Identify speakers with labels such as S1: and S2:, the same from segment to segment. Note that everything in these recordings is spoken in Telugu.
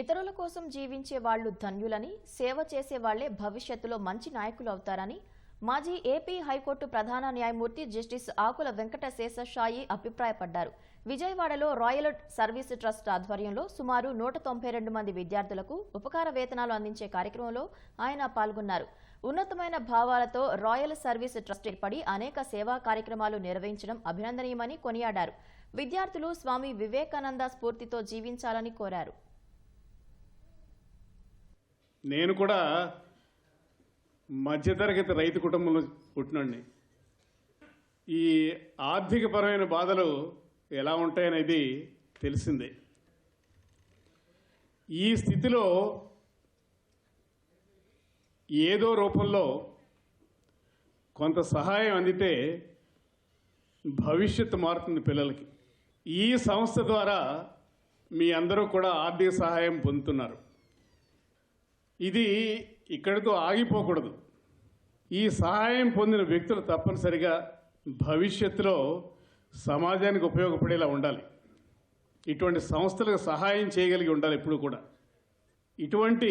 S1: ఇతరుల కోసం జీవించే వాళ్ళు ధన్యులని సేవ చేసే వాళ్ళే భవిష్యత్తులో మంచి నాయకులు అవుతారని మాజీ ఏపీ హైకోర్టు ప్రధాన న్యాయమూర్తి జస్టిస్ ఆకుల వెంకట శేషశాయి అభిప్రాయపడ్డారు. విజయవాడలో రాయల్ సర్వీస్ ట్రస్ట్ ఆధ్వర్యంలో సుమారు నూట తొంభై రెండు మంది విద్యార్థులకు ఉపకార వేతనాలు అందించే కార్యక్రమంలో ఆయన పాల్గొన్నారు. ఉన్నతమైన భావాలతో రాయల్ సర్వీస్ ట్రస్ట్ ఏర్పడి అనేక సేవా కార్యక్రమాలు నిర్వహించడం అభినందనీయమని కొనియాడారు. విద్యార్థులు స్వామి వివేకానంద స్ఫూర్తితో జీవించాలని కోరారు.
S2: నేను కూడా మధ్యతరగతి రైతు కుటుంబంలో పుట్టినండి ఈ ఆర్థికపరమైన బాధలు ఎలా ఉంటాయనేది తెలిసిందే. ఈ స్థితిలో ఏదో రూపంలో కొంత సహాయం అందితే భవిష్యత్తు మారుతుంది పిల్లలకి. ఈ సంస్థ ద్వారా మీ అందరూ కూడా ఆర్థిక సహాయం పొందుతున్నారు. ఇది ఇక్కడితో ఆగిపోకూడదు. ఈ సహాయం పొందిన వ్యక్తులు తప్పనిసరిగా భవిష్యత్తులో సమాజానికి ఉపయోగపడేలా ఉండాలి. ఇటువంటి సంస్థలకు సహాయం చేయగలిగి ఉండాలి ఎప్పుడు కూడా. ఇటువంటి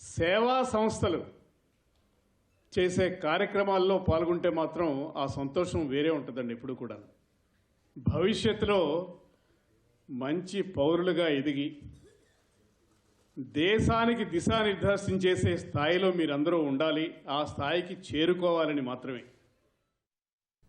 S2: సేవా సంస్థలు చేసే కార్యక్రమాల్లో పాల్గొంటే మాత్రం ఆ సంతోషం వేరే ఉంటుందండి ఎప్పుడు కూడా భవిష్యత్తులో మంచి పౌరులుగా ఎదిగి దేశానికి దిశానిర్దేశం చేసే స్థాయిలో మీరందరూ ఉండాలి ఆ స్థాయికి చేరుకోవాలని మాత్రమే.